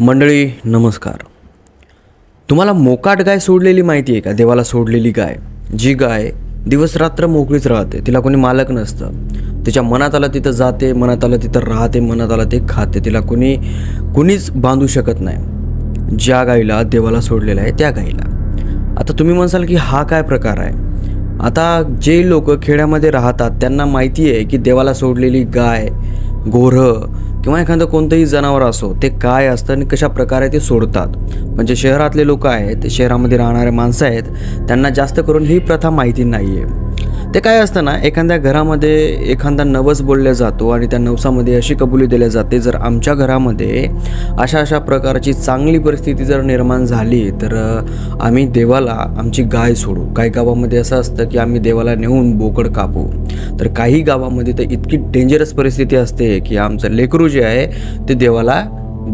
मंडळी नमस्कार. तुम्हाला मोकाट गाय सोडलेली माहिती आहे का? देवाला सोडलेली गाय. जी गाय दिवसरात्र मोकळीच राहते. तिला कोणी मालक नसतं. तिच्या मनात आलं तिथं जाते मनात आलं तिथं राहते मनात आलं ते खाते. तिला कोणी कुणीच बांधू शकत नाही. ज्या गाईला देवाला सोडलेलं आहे त्या गाईला आता तुम्ही म्हणसाल की हा काय प्रकार आहे? आता जे लोक खेड्यामध्ये राहतात त्यांना माहिती आहे की देवाला सोडलेली गाय गोरं किंवा एखादं कोणतंही जनावर असो ते काय असतं आणि कशा प्रकारे ते सोडतात. म्हणजे शहरातले लोक आहेत शहरामध्ये राहणारे माणसं आहेत त्यांना जास्त करून ही प्रथा माहिती नाही आहे ते काय असतं ना एखाद्या घरामध्ये एखादा नवस बोलला जातो आणि त्या नवसामध्ये अशी कबुली दिली जाते जर आमच्या घरामध्ये अशा अशा प्रकारची चांगली परिस्थिती जर निर्माण झाली तर आम्ही देवाला आमची गाय सोडू. काही गावामध्ये असं असतं की आम्ही देवाला नेऊन बोकड कापू. तर काही गावामध्ये तर इतकी डेंजरस परिस्थिती असते की आमचं लेकरू जे आहे ते देवाला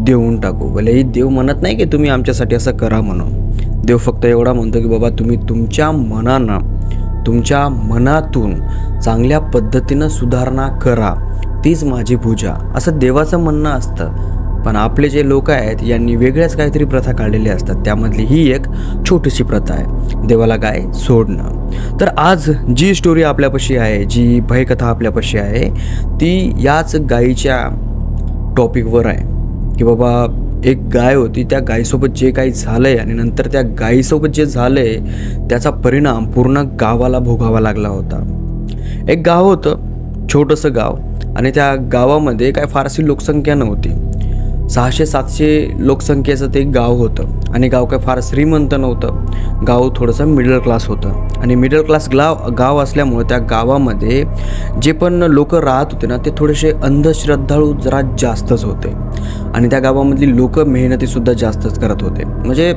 देऊन टाकू. भलेही देव म्हणत नाही की तुम्ही आमच्यासाठी असं करा म्हणून. देव फक्त एवढा म्हणतो की बाबा तुम्ही तुमच्या मनानं तुमच्या मनातून चांगल्या पद्धतीनं सुधारणा करा. तीच माझी पूजा. असं देवाचं म्हणणं असतं. पण आपले जे लोक आहेत यांनी वेगळ्याच काहीतरी प्रथा काढलेल्या असतात. त्यामधली ही एक छोटीशी प्रथा आहे. देवाला गाय सोडणं. तर आज जी स्टोरी आपल्यापाशी आहे जी भयकथा आपल्यापाशी आहे ती याच गायीच्या टॉपिकवर आहे. की बाबा एक गाय होती त्या गायीसोबत जे काही झालं आहे आणि नंतर त्या गायीसोबत जे झालं आहे त्याचा परिणाम पूर्ण गावाला भोगावा लागला होता. एक गाव होतं छोटंसं गाव आणि त्या गावामध्ये काय फारशी लोकसंख्या नव्हती. सहाशे सातशे लोकसंख्येचं ते गाव होतं. आणि गाव काय फार श्रीमंत नव्हतं. गाव थोडंसं मिडल क्लास होतं. आणि मिडल क्लास गाव गाव असल्यामुळे त्या गावामध्ये जे पण लोक राहत होते ना ते थोडेसे अंधश्रद्धाळू जरा जास्तच होते. आणि त्या गावामधली लोक मेहनतीसुद्धा जास्तच करत होते. म्हणजे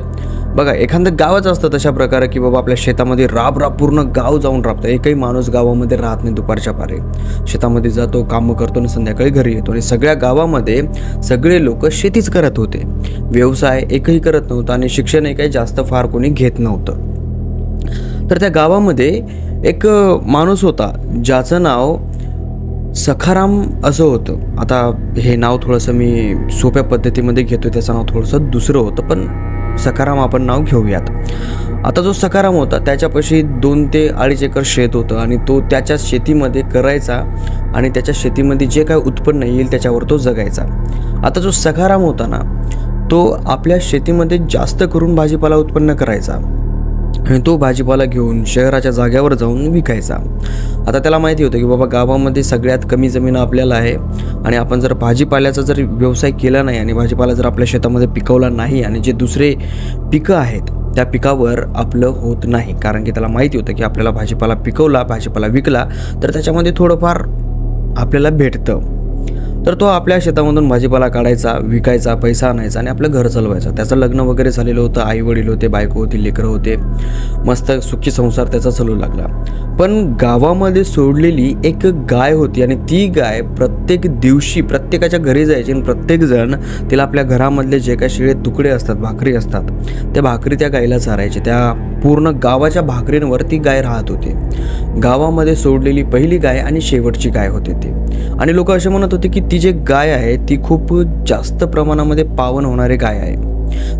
बघा एखादं गावच असतं तशा प्रकारे की बाबा आपल्या शेतामध्ये राब राब पूर्ण गाव जाऊन राबतं. एकही माणूस गावामध्ये राहत नाही दुपारच्या पारे. शेतामध्ये जातो कामं करतो आणि संध्याकाळी घरी येतो. आणि सगळ्या गावामध्ये सगळे लोक शेतीच करत होते. व्यवसाय एकही करत नव्हते. आणि शिक्षणही काही जास्त फार कोणी घेत नव्हतं. तर त्या गावामध्ये एक माणूस होता ज्याचं नाव सखाराम असं होतं. आता हे नाव थोडंसं मी सोप्या पद्धतीमध्ये घेतो त्याचं नाव थोडंसं दुसरं होतं पण सखाराम आपण नाव घेऊयात. आता जो सखाराम होता त्याच्यापाशी दोन ते अडीच एकर शेत होतं आणि तो त्याच्या शेतीमध्ये करायचा आणि त्याच्या शेतीमध्ये जे काय उत्पन्न येईल त्याच्यावर तो जगायचा. आता जो सखाराम होता ना तो आपल्या शेतीमध्ये जास्त करून भाजीपाला उत्पन्न करायचा. आणि तो भाजीपाला घेऊन शहराच्या जाग्यावर जाऊन विकायचा. आता त्याला माहिती होतं की बाबा गावामध्ये सगळ्यात कमी जमीन आपल्याला आहे. आणि आपण जर भाजीपाल्याचा जर व्यवसाय केला नाही आणि भाजीपाला जर आपल्या शेतामध्ये पिकवला नाही आणि जे दुसरे पिकं आहेत त्या पिकावर आपलं होत नाही. कारण की त्याला माहिती होतं की आपल्याला भाजीपाला पिकवला भाजीपाला विकला तर त्याच्यामध्ये थोडंफार आपल्याला भेटतं. तर तो आपल्या शेतामधून भाजीपाला काढायचा विकायचा पैसा आणायचा आणि आपलं घर चालवायचं. त्याचं लग्न वगैरे झालेलं होतं आई वडील होते बायको होती लेकरं होते. मस्त सुखी संसार त्याचा चालू लागला. पण गावामध्ये सोडलेली एक गाय होती आणि ती गाय प्रत्येक दिवशी प्रत्येकाच्या घरी जायची आणि प्रत्येकजण तिला आपल्या घरामधले जे काही शिळे तुकडे असतात भाकरी असतात त्या भाकरी त्या गायीला चारायचे. त्या पूर्ण गावाच्या भाकरींवर ती गाय राहत होती. गावामध्ये सोडलेली पहिली गाय आणि शेवटची गाय होती ती. आणि लोक असे म्हणत होते की ती जे गाय आहे ती खूप जास्त प्रमाणामध्ये पावन होणारी गाय आहे.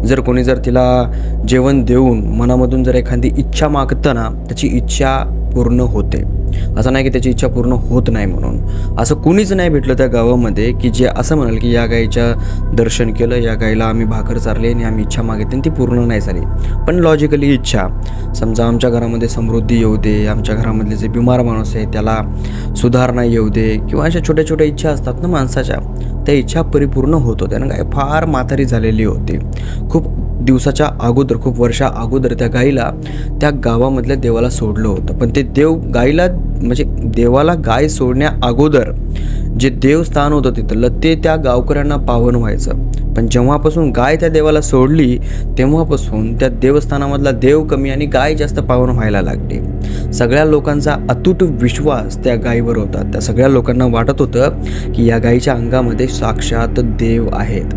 जर कोणी जर तिला जेवण देऊन मनामधून जर एखादी इच्छा मागतं ना त्याची इच्छा पूर्ण होते. असं नाही की त्याची इच्छा पूर्ण होत नाही म्हणून. असं कुणीच नाही भेटलं त्या गावामध्ये की जे असं म्हणाल की या गाईच्या दर्शन केलं या गाईला आम्ही भाकर चारली आणि आम्ही इच्छा मागितली आणि ती पूर्ण नाही झाली. पण लॉजिकली इच्छा समजा आमच्या घरामध्ये समृद्धी येऊ दे आमच्या घरामधले जे बिमार माणूस आहे त्याला सुधारणा येऊ दे किंवा अशा छोट्या छोट्या इच्छा असतात ना माणसाच्या त्या इच्छा परिपूर्ण होत होत्या ना गाय फार म्हातारी झालेली होती. खूप दिवसाच्या अगोदर खूप वर्षा अगोदर त्या गाईला त्या गावामधल्या देवाला सोडलं होतं. पण ते देव गाईला म्हणजे देवाला गाय सोडण्या अगोदर जे देवस्थान होतं तिथलं ते त्या गावकऱ्यांना पावन व्हायचं. पण जेव्हापासून गाय त्या देवाला सोडली तेव्हापासून त्या देवस्थानामधला देव कमी आणि गाय जास्त पावन व्हायला लागली. सगळ्या लोकांचा अतूट विश्वास त्या गायीवर होता. त्या सगळ्या लोकांना वाटत होतं की या गायीच्या अंगामध्ये साक्षात देव आहेत.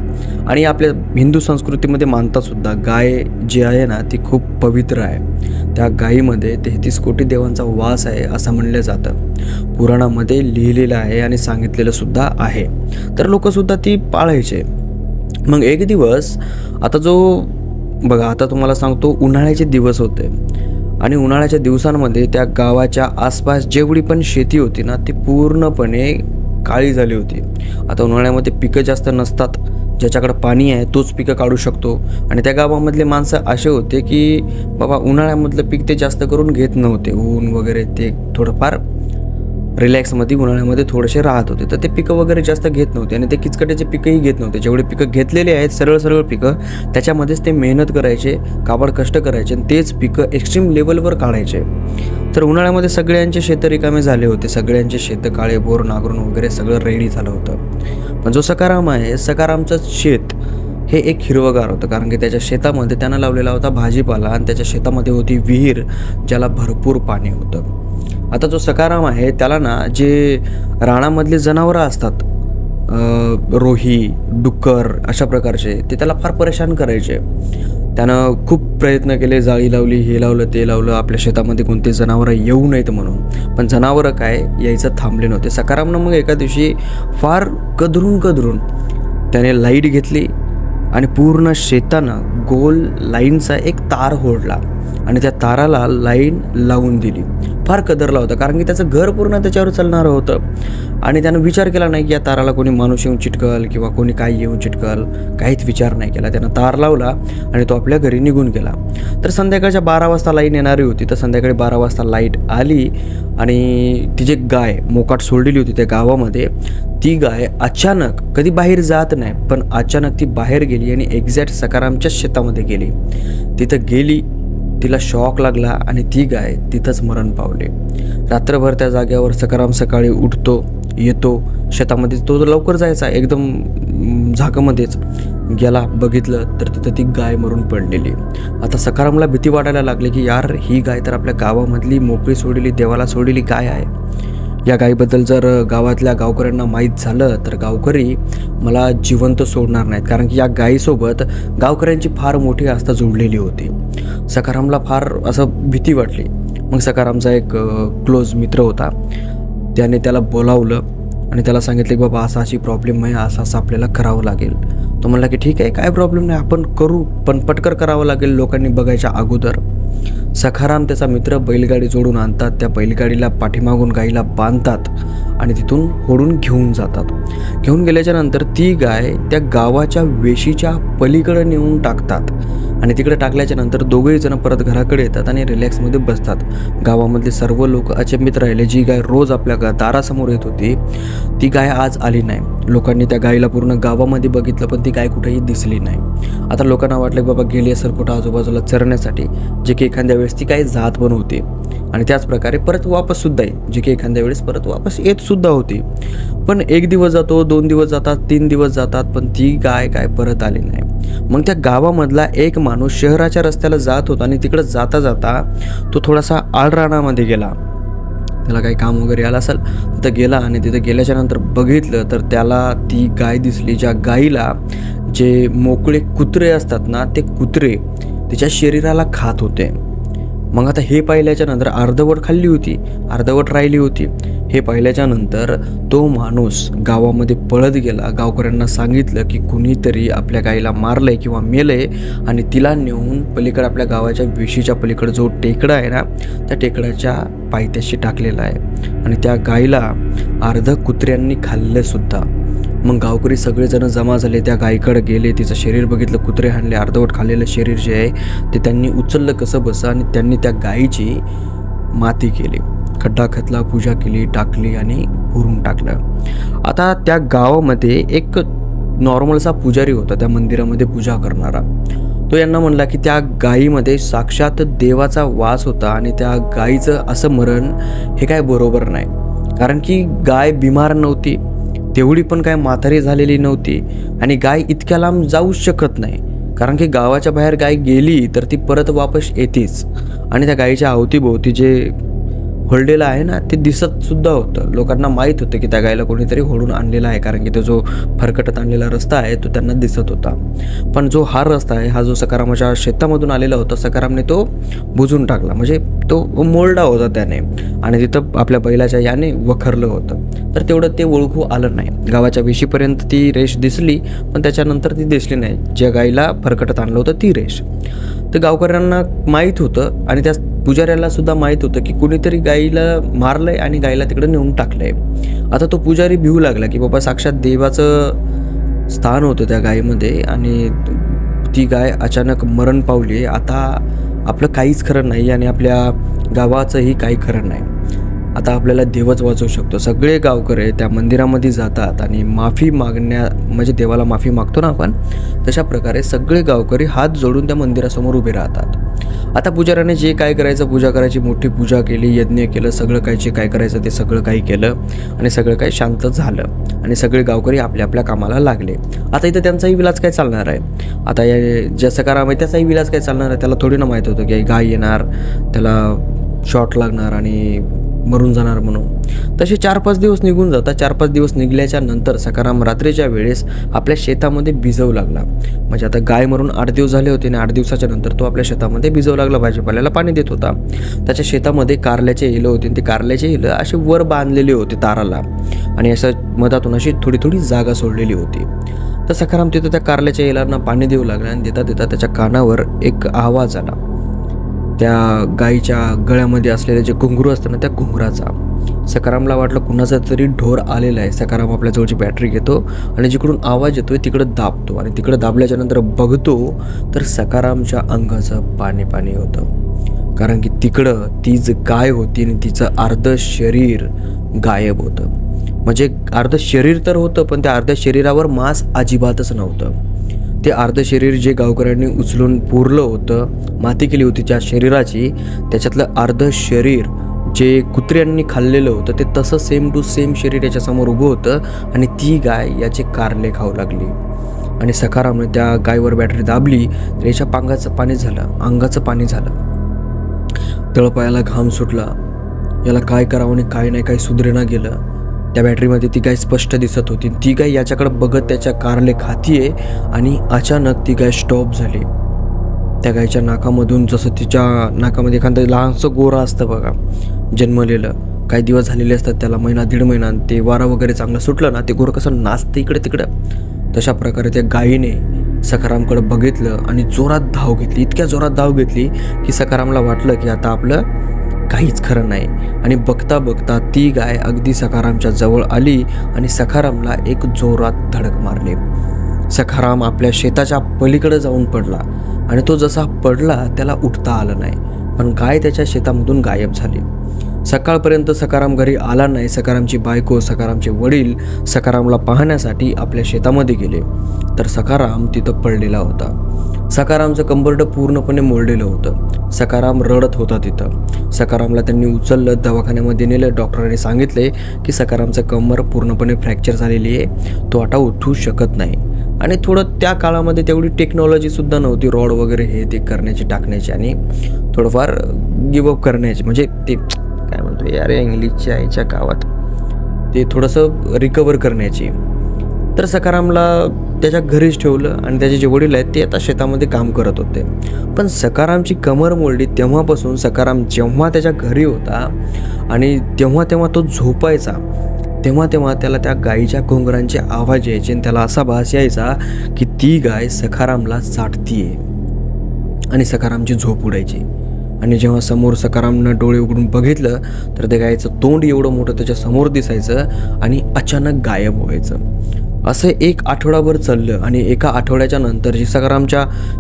आणि आपल्या हिंदू संस्कृतीमध्ये मानतासुद्धा गाय जी आहे ना ती खूप पवित्र आहे. त्या गायीमध्ये तेहतीस कोटी देवांचा वास आहे असं म्हणलं जातं. पुराणामध्ये लिहिलेलं आहे आणि सांगितलेलं सुद्धा आहे. तर लोकसुद्धा ती पाळायचे. मग एक दिवस आता जो बघा आता तुम्हाला सांगतो उन्हाळ्याचे दिवस होते. आणि उन्हाळ्याच्या दिवसांमध्ये त्या गावाच्या आसपास जेवढी पण शेती होती ना ती पूर्णपणे काळी झाली होती. आता उन्हाळ्यामध्ये पिकं जास्त नसतात. ज्याच्याकडं पाणी आहे तोच पिकं काढू शकतो. आणि त्या गावामधले माणसं असे होते की बाबा उन्हाळ्यामधलं पीक ते जास्त करून घेत नव्हते. ऊन वगैरे ते थोडंफार रिलॅक्समध्ये उन्हाळ्यामध्ये थोडेसे राहत होते. तर ते पिकं वगैरे जास्त घेत नव्हते आणि ते किचकट्याचे पिकंही घेत नव्हते. जेवढे पिकं घेतलेले आहेत सरळ सरळ पिकं त्याच्यामध्येच ते मेहनत करायचे काबड कष्ट करायचे आणि तेच पिकं एक्स्ट्रीम लेवलवर काढायचे. तर उन्हाळ्यामध्ये सगळ्यांचे शेतं रिकामे झाले होते. सगळ्यांचे शेतं काळे बोर नांगरून वगैरे सगळं रेडी झालं होतं. पण जो सकाराम आहे सकारामचं शेत हे एक हिरवगार होतं. कारण की त्याच्या शेतामध्ये त्यानं लावलेला होता भाजीपाला आणि त्याच्या शेतामध्ये होती विहीर ज्याला भरपूर पाणी होतं. आता जो सकाराम आहे त्याला ना जे रानामधले जनावरं असतात रोही डुक्कर अशा प्रकारचे ते त्याला फार परेशान करायचे. त्यानं खूप प्रयत्न केले जाळी लावली हे लावलं ते लावलं आपल्या शेतामध्ये कोणते जनावरं येऊ नयेत म्हणून. पण जनावरं काय यायचं थांबले नव्हते. सकारामनं मग एका दिवशी फार कदरून कदरून त्याने लाइट घेतली आणि पूर्ण शेतानं गोल लाईनचा एक तार होडला. आणि त्या ताराला लाईन लावून दिली. फार कदरला होता कारण की त्याचं घर पूर्ण त्याच्यावर चालणारं होतं. आणि त्यानं विचार केला नाही की या ताराला कोणी माणूस येऊन चिटकल किंवा कोणी काय येऊन चिटकल. काहीच विचार नाही केला. त्यानं तार लावला आणि तो आपल्या घरी निघून गेला. तर संध्याकाळच्या बारा वाजता लाईन येणारी होती. तर संध्याकाळी बारा वाजता लाइट आली आणि ती जी गाय मोकाट सोडलेली होती त्या गावामध्ये ती गाय अचानक कधी बाहेर जात नाही पण अचानक ती बाहेर गेली आणि एक्झॅक्ट सकारामच्याच शेतामध्ये गेली. तिथं गेली तिला शॉक लागला आणि ती गाय तिथंच मरण पावले. रात्रभर त्या जागेवर सकाराम सकाळी उठतो येतो. शेतामध्ये तो लवकर जायचा एकदम अं, झाकामध्येच. गेला बघितलं तर तिथं ती गाय मरून पडलेली. आता सकारामला भीती वाटायला लागली की यार ही गाय तर आपल्या गावामधली मोकळी सोडलेली देवाला सोडलेली गाय आहे. या गायीबद्दल जर गावातल्या गावकऱ्यांना माहीत झालं तर गावकरी मला जिवंत सोडणार नाहीत. कारण की या गायीसोबत गावकऱ्यांची फार मोठी आस्था जोडलेली होती. सकारामला फार असं भीती वाटली. मग सकारामचा एक क्लोज मित्र होता. त्याने त्याला बोलावलं आणि त्याला सांगितलं की बाबा असा अशी प्रॉब्लेम आहे असं असं आपल्याला करावं लागेल. तो म्हणला की ठीक आहे काय प्रॉब्लेम नाही आपण करू पण पटकर करावं लागेल लोकांनी बघायच्या अगोदर. सखाराम त्याचा मित्र बैलगाडी जोडून आणतात. त्या बैलगाडीला पाठीमागून गाईला बांधतात आणि तिथून होडून घेऊन जातात. घेऊन गेल्याच्यानंतर ती गाय त्या गावाच्या वेशीच्या पलीकडे नेऊन टाकतात. आणि तिकडे टाकल्याच्या नंतर दोघेही जण परत घराकडे येतात आणि रिलॅक्समध्ये बसतात. गावामधले सर्व लोक अचंबित राहिले. जी गाय रोज आपल्या गा दारासमोर येत होती ती गाय आज आली नाही. लोकांनी त्या गायीला पूर्ण गावामध्ये बघितलं पण ती गाय कुठेही दिसली नाही. आता लोकांना वाटलं की बाबा गेली असेल कुठं आजूबाजूला चरण्यासाठी. जे की एखाद्या वेळेस ती काही जात पण होती. आणि त्याचप्रकारे परत वापस सुद्धा येईल जे की एखाद्या वेळेस परत वापस येत सुद्धा होती. पण एक दिवस जातो दोन दिवस जातात तीन दिवस जातात पण ती गाय काय परत आली नाही. मग त्या गावामधला एक माणूस शहराच्या रस्त्याला जात होता आणि तिकडं जाता जाता तो थोडासा आळराणामध्ये गेला. त्याला काही काम वगैरे आलं असेल तिथं गेला आणि तिथं गेल्याच्यानंतर बघितलं तर त्याला ती गाय दिसली ज्या गायीला जे मोकळे कुत्रे असतात ना ते कुत्रे तिच्या शरीराला खात होते. मग आता हे पाहिल्याच्या नंतर अर्धवट खाल्ली होती अर्धवट राहिली होती. हे पाहिल्याच्या नंतर तो माणूस गावामध्ये पळत गेला. गावकऱ्यांना सांगितलं की कुणीतरी आपल्या गाईला मारलंय किंवा मेलंय आणि तिला नेऊन पलीकडे आपल्या गावाच्या वेशीच्या पलीकडे जो टेकडा आहे ना त्या टेकडाच्या पायथ्याशी टाकलेला आहे. आणि त्या गाईला अर्ध कुत्र्यांनी खाल्लं सुद्धा मग गावकरी सगळेजण जमा झाले त्या गायीकडे गेले तिचं शरीर बघितलं कुत्रे हाणले अर्धवट खाल्लेलं शरीर जे आहे ते त्यांनी उचललं कसं बसं आणि त्यांनी त्या गायीची माती केली. खड्डा खतला पूजा केली टाकली आणि पुरून टाकलं. आता त्या गावामध्ये एक नॉर्मलचा पुजारी होता त्या मंदिरामध्ये पूजा करणारा. तो यांना म्हणला की त्या गायीमध्ये साक्षात देवाचा वास होता आणि त्या गायीचं असं मरण हे काय बरोबर नाही. कारण की गाय बिमार नव्हती. तेवढी पण काय म्हातारी झालेली नव्हती आणि गाय इतक्या लांब जाऊच शकत नाही. कारण की गावाच्या बाहेर गाय गेली तर ती परत वापस येतेच. आणि त्या गायीच्या अवतीभोवती जे होल्डेला आहे ना ते दिसत सुद्धा होतं. लोकांना माहीत होतं की त्या गायला कोणीतरी होडून आणलेला आहे कारण की तो जो फरकटत आणलेला रस्ता आहे तो त्यांना दिसत होता. पण जो हा रस्ता आहे हा जो सकारामाच्या शेतामधून आलेला होता सकारामने तो बुजून टाकला. म्हणजे तो मोलडा होता त्याने. आणि तिथं आपल्या बैलाच्या याने वखरलं होतं. तर तेवढं ते ओळखू आलं नाही. गावाच्या वेशीपर्यंत ती रेष दिसली पण त्याच्यानंतर ती दिसली नाही. ज्या गाईला फरकटत आणलं होतं ती रेष. तर गावकऱ्यांना माहीत होतं आणि त्या पुजाऱ्याला सुद्धा माहीत होतं की कुणीतरी गाईला मारलंय आणि गाईला तिकडे नेऊन टाकलंय. आता तो पुजारी भिवू लागला की बाबा साक्षात देवाचं स्थान होतं त्या गायीमध्ये आणि ती गाय अचानक मरण पावली आता आपलं काहीच खरं नाही आणि आपल्या गावाचंही काही खरं नाही. आता आपल्याला देवच वाचवू शकतो. सगळे गावकरी त्या मंदिरामध्ये जातात आणि माफी मागण्या म्हणजे देवाला माफी मागतो ना आपण तशा प्रकारे सगळे गावकरी हात जोडून त्या मंदिरासमोर उभे राहतात. आता पुजाऱ्याने जे काय करायचं पूजा करायची मोठी पूजा केली यज्ञ केलं सगळं काय जे काय करायचं ते सगळं काही केलं आणि सगळं काही शांत झालं आणि सगळे गावकरी आपल्या आपल्या कामाला लागले. आता इथं त्यांचाही विलास काय चालणार आहे? आता या ज्या सकाराम आहे त्याचाही विलास काय चालणार आहे? त्याला थोडी ना माहीत होतं की गाय येणार त्याला शॉट लागणार आणि मरून जाणार म्हणून. तसे चार पाच दिवस निघून जातात चार पाच दिवस निघल्याच्या नंतर सकाराम रात्रीच्या वेळेस आपल्या शेतामध्ये भिजवू लागला. म्हणजे आता गाय मरून आठ दिवस झाले होते आणि आठ दिवसाच्या नंतर तो आपल्या शेतामध्ये भिजवू लागला. भाजीपाल्याला पाणी देत होता. त्याच्या शेतामध्ये कारल्याचे हिलं होते आणि ते कारल्याचे इलं असे वर बांधलेले होते ताराला. आणि असं मधातून अशी थोडी थोडी जागा सोडलेली होती. तर सकाराम तिथं त्या कारल्याच्या हिलांना पाणी देऊ लागला आणि देता देता त्याच्या कानावर एक आवाज आला. त्या गाईच्या गळ्यामध्ये असलेले जे घुंगरू असतं ना त्या घुंगराचा. सकारामला वाटलं कुणाचा तरी ढोर आलेला आहे. सकाराम आपल्या जवळची बॅटरी घेतो आणि जिकडून आवाज येतोय तिकडं दाबतो. आणि तिकडं दाबल्याच्या नंतर बघतो तर सकारामच्या अंगाचं पाणी पाणी होतं. कारण की तिकडं ती जी गाय होती आणि तिचं अर्ध शरीर गायब होतं. म्हणजे अर्ध शरीर तर होतं पण त्या अर्ध्या शरीरावर मांस अजिबातच नव्हतं. ते अर्ध शरीर जे गावकऱ्यांनी उचलून पुरलं होतं माती केली होती ज्या शरीराची त्याच्यातलं अर्ध शरीर जे कुत्र्यांनी खाल्लेलं होतं ते तसं सेम टू सेम शरीर याच्यासमोर उभं होतं आणि ती गाय याचे कारले खाऊ लागली. आणि सकारामने त्या गायवर बॅटरी दाबली तर याच्या पांगाचं पाणी झालं अंगाचं पाणी झालं. तळपायाला घाम सुटला. याला काय करावं आणि काय नाही काही सुधरेना गेलं. त्या बॅटरीमध्ये ती गाय स्पष्ट दिसत होती. ती गाय याच्याकडे बघत त्याच्या कारले खातीये आणि अचानक ती गाय स्टॉप झाली. त्या गायच्या नाकामधून जसं तिच्या नाकामध्ये एखादं लहानसं गोरा असतं बघा जन्मलेलं. काही दिवस झालेले असतात त्याला महिना दीड महिना आणि ते वारा वगैरे चांगलं सुटलं ना ते गोरं कसं नाचतं इकडे तिकडं. तशा प्रकारे त्या गायीने सकारामकडे बघितलं आणि जोरात धाव घेतली. इतक्या जोरात धाव घेतली की सकारामला वाटलं की आता आपलं काहीच खरं नाही. आणि बघता बघता ती गाय अगदी सखारामच्या जवळ आली आणि सखारामला एक जोरात धडक मारली. सखाराम आपल्या शेताच्या पलीकडे जाऊन पडला आणि तो जसा पडला त्याला उठता आलं नाही. पण गाय त्याच्या शेतामधून गायब झाली. सकाळपर्यंत सकाराम घरी आला नाही. सकारामची बायको सकारामचे वडील सकारामला पाहण्यासाठी आपल्या शेतामध्ये गेले. तर सकाराम तिथं पडलेला होता. सकारामचं कंबरडं पूर्णपणे मोडलेलं होतं. सकाराम रडत होता तिथं. सकारामला त्यांनी उचललं दवाखान्यामध्ये नेलं. डॉक्टरांनी सांगितले की सकारामचं कंबर पूर्णपणे फ्रॅक्चर झालेली आहे. तो आता उठू शकत नाही. आणि थोडं त्या काळामध्ये तेवढी टेक्नॉलॉजीसुद्धा नव्हती. रॉड वगैरे हे ते करण्याची टाकण्याची आणि थोडंफार गिवअप करण्याची. म्हणजे ते काय म्हणतो यार इंग्लिशच्या आईच्या गावात ते थोडंसं रिकवर करण्याची. तर सकारामला त्याच्या घरीच ठेवलं आणि त्याचे जे वडील आहेत ते आता शेतामध्ये काम करत होते. पण सकारामची कमर मोडली तेव्हापासून सकाराम जेव्हा त्याच्या घरी होता आणि तेव्हा तेव्हा तो झोपायचा तेव्हा तेव्हा त्याला त्या गायीच्या घोंगरांचे आवाज यायचे आणि त्याला असा भास यायचा की ती गाय सखारामला चाटतीये आणि सकारामची झोप उडायची. आणि जेव्हा समोर सकारामनं डोळे उघडून बघितलं तर त्या गायचं तोंड एवढं मोठं त्याच्यासमोर दिसायचं आणि अचानक गायब व्हायचं. असं एक आठवडाभर चाललं आणि एका आठवड्याच्या नंतर जी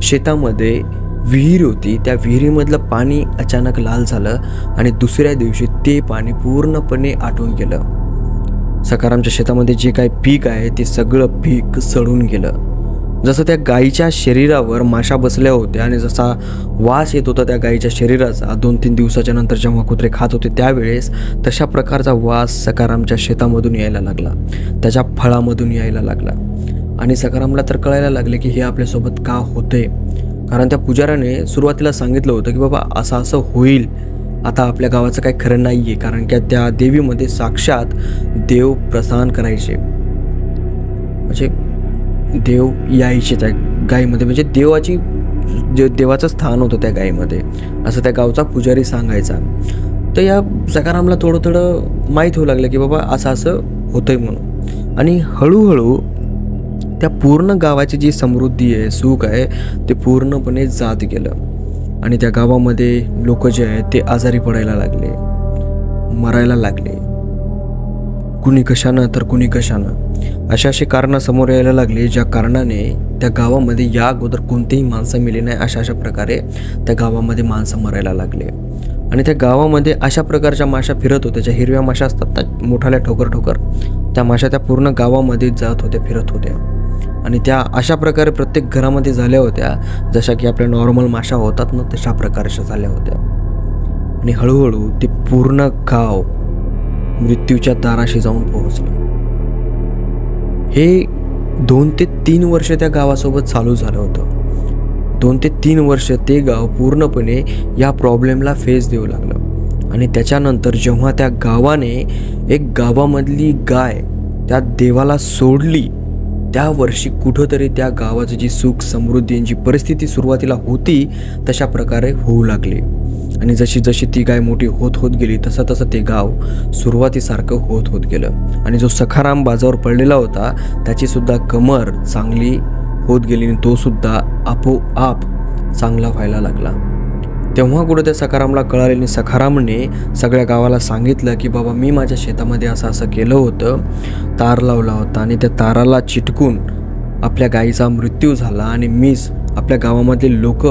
शेतामध्ये विहीर होती. त्या विहिरीमधलं पाणी अचानक लाल झालं आणि दुसऱ्या दिवशी ते पाणी पूर्णपणे आटून गेलं. सकारामच्या शेतामध्ये जे काही पीक आहे ते सगळं पीक सडून गेलं. जसं त्या गाईच्या शरीरावर माशा बसल्या होत्या आणि जसा वास येत होता त्या गाईच्या शरीराचा दोन तीन दिवसाच्या नंतर जेव्हा कुत्रे खात होते त्यावेळेस तशा प्रकारचा वास सकारामच्या शेतामधून यायला लागला. त्याच्या फळामधून यायला लागला. आणि सकारामला तर कळायला लागले की हे आपल्यासोबत का होते कारण त्या पुजाऱ्याने सुरुवातीला सांगितलं होतं की बाबा असं असं होईल. आता आपल्या गावाचं काही खरं नाही आहे कारण की त्या देवीमध्ये साक्षात देव प्रसान करायचे. म्हणजे देव यायचे त्या गायीमध्ये म्हणजे देवाची जे देवाचं स्थान होतं त्या गायीमध्ये असं त्या गावचा पुजारी सांगायचा. तर या सकारामला थोडं थोडं माहीत होऊ लागलं की बाबा असं असं होतंय म्हणून. आणि हळूहळू त्या पूर्ण गावाची जी समृद्धी आहे सुख आहे ते पूर्णपणे जात गेलं. आणि त्या गावामध्ये लोक जे आहेत ते आजारी पडायला लागले. मरायला लागले. कुणी कशानं तर कुणी कशानं. अशा अशी कारणं समोर यायला लागली ज्या कारणाने त्या गावामध्ये या अगोदर कोणतीही माणसं मिली नाही अशा अशा प्रकारे त्या गावामध्ये माणसं मरायला लागले. आणि त्या गावामध्ये अशा प्रकारच्या माशा फिरत होत्या ज्या हिरव्या माशा असतात ना मोठाल्या ठोकर ठोकर त्या माशा त्या पूर्ण गावामध्ये जात होत्या फिरत होत्या. आणि त्या अशा प्रकारे प्रत्येक घरामध्ये झाल्या होत्या जशा की आपल्या नॉर्मल माशा होतात ना तशा प्रकारच्या झाल्या होत्या. आणि हळूहळू ते पूर्ण गाव मृत्यूच्या दाराशी जाऊन पोहोचलं. हे दोन ते तीन वर्ष त्या गावासोबत चालू झालं होतं. दोन ते तीन वर्ष ते गाव पूर्णपणे या प्रॉब्लेमला फेस देऊ लागलं. आणि त्याच्यानंतर जेव्हा त्या गावाने एक गावामधली गाय त्या देवाला सोडली त्या वर्षी कुठंतरी त्या गावाचं जी सुख समृद्धी जी परिस्थिती सुरुवातीला होती तशा प्रकारे होऊ लागली. आणि जशी जशी ती गाय मोठी होत होत गेली तसं तसं ते गाव सुरुवातीसारखं होत होत गेलं. आणि जो सखाराम बाजावर पडलेला होता त्याचीसुद्धा कमर चांगली होत गेली आणि तोसुद्धा आपोआप चांगला व्हायला लागला. तेव्हा कुठं त्या सखारामला कळाले आणि सखारामने सगळ्या गावाला सांगितलं की बाबा मी माझ्या शेतामध्ये असं असं केलं होतं. तार लावला होता आणि त्या ताराला चिटकून आपल्या गायीचा मृत्यू झाला आणि मीच आपल्या गावामधले लोक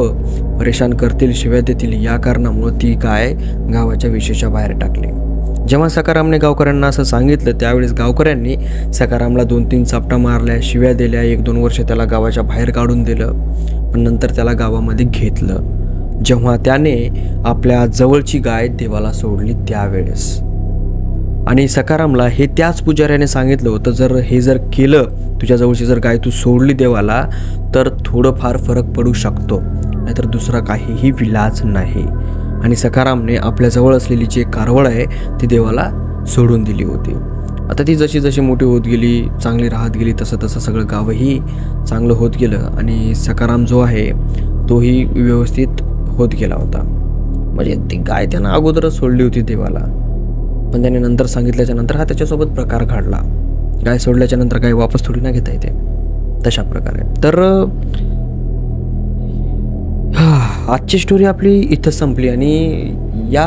परेशान करतील शिव्या देतील. या कारणामुळं ती गाय गावाच्या विशेषा बाहेर टाकली. जेव्हा सकारामने गावकऱ्यांना असं सांगितलं त्यावेळेस गावकऱ्यांनी सकारामला दोन तीन चापटा मारल्या शिव्या दिल्या एक दोन वर्ष त्याला गावाच्या बाहेर काढून दिलं पण नंतर त्याला गावामध्ये घेतलं. जेव्हा त्याने आपल्या जवळची गाय देवाला सोडली त्यावेळेस. आणि सकारामला हे त्याच पुजाऱ्याने सांगितलं होतं जर हे जर केलं तुझ्याजवळची जर गाय तू सोडली देवाला तर थोडंफार फरक पडू शकतो. नाहीतर दुसरा काहीही विलाज नाही. आणि सकारामने आपल्याजवळ असलेली जी कारवळ आहे ती देवाला सोडून दिली होती. आता ती जशी जशी मोठी होत गेली चांगली राहत गेली तसं तसं सगळं गावही चांगलं होत गेलं. आणि सकाराम जो आहे तोही व्यवस्थित होत गेला होता. म्हणजे ती गाय त्यानं अगोदरच सोडली होती देवाला. पण त्याने नंतर सांगितल्याच्या नंतर हा त्याच्यासोबत प्रकार घडला. गाय सोडल्याच्या नंतर गाय वापस थोडी ना घेता येते. तशा प्रकारे. तर आजची स्टोरी आपली इथं संपली आणि या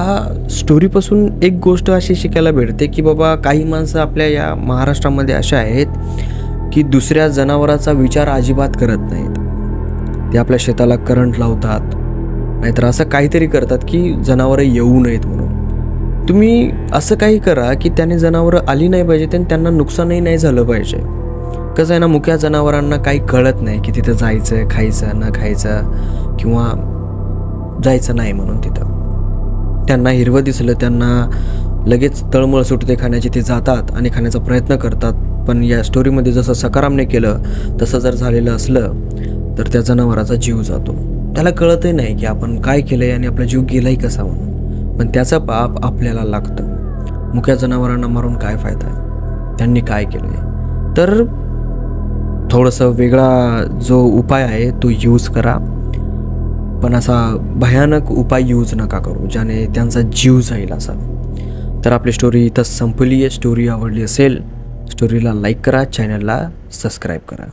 स्टोरीपासून एक गोष्ट अशी शिकायला भेटते की बाबा काही माणसं आपल्या या महाराष्ट्रामध्ये अशा आहेत की दुसऱ्या जनावराचा विचार अजिबात करत नाहीत. ते आपल्या शेताला करंट लावतात नाहीतर असं काहीतरी करतात की जनावरं येऊ नयेत म्हणून. तुम्ही असं काही करा की त्याने जनावरं आली नाही पाहिजे आणि त्यांना नुकसानही नाही झालं पाहिजे. कसं आहे ना मुख्या जनावरांना काही कळत नाही की तिथं जायचं आहे खायचं न खायचं किंवा जायचं नाही म्हणून तिथं. त्यांना हिरवं दिसलं त्यांना लगेच तळमळ सुटते खाण्याची ते जातात आणि खाण्याचा प्रयत्न करतात. पण या स्टोरीमध्ये जसं सकारामने केलं तसं जर झालेलं असलं तर त्या जनावराचा जीव जातो. त्याला कळतही नाही की आपण काय केलं आहे आणि आपला जीव गेलाही कसा म्हणून. पण त्याचा पाप आपल्याला लागतं. मुख्या जनावरांना मारून काय फायदा आहे? त्यांनी काय केलं आहे तर थोडंसं वेगळा जो उपाय आहे तो यूज करा. पण असा भयानक उपाय यूज नका करू ज्याने त्यांचा जीव जाईल असा. तर आपली स्टोरी इथं संपली आहे. स्टोरी आवडली असेल स्टोरीला लाईक करा चॅनलला सबस्क्राईब करा.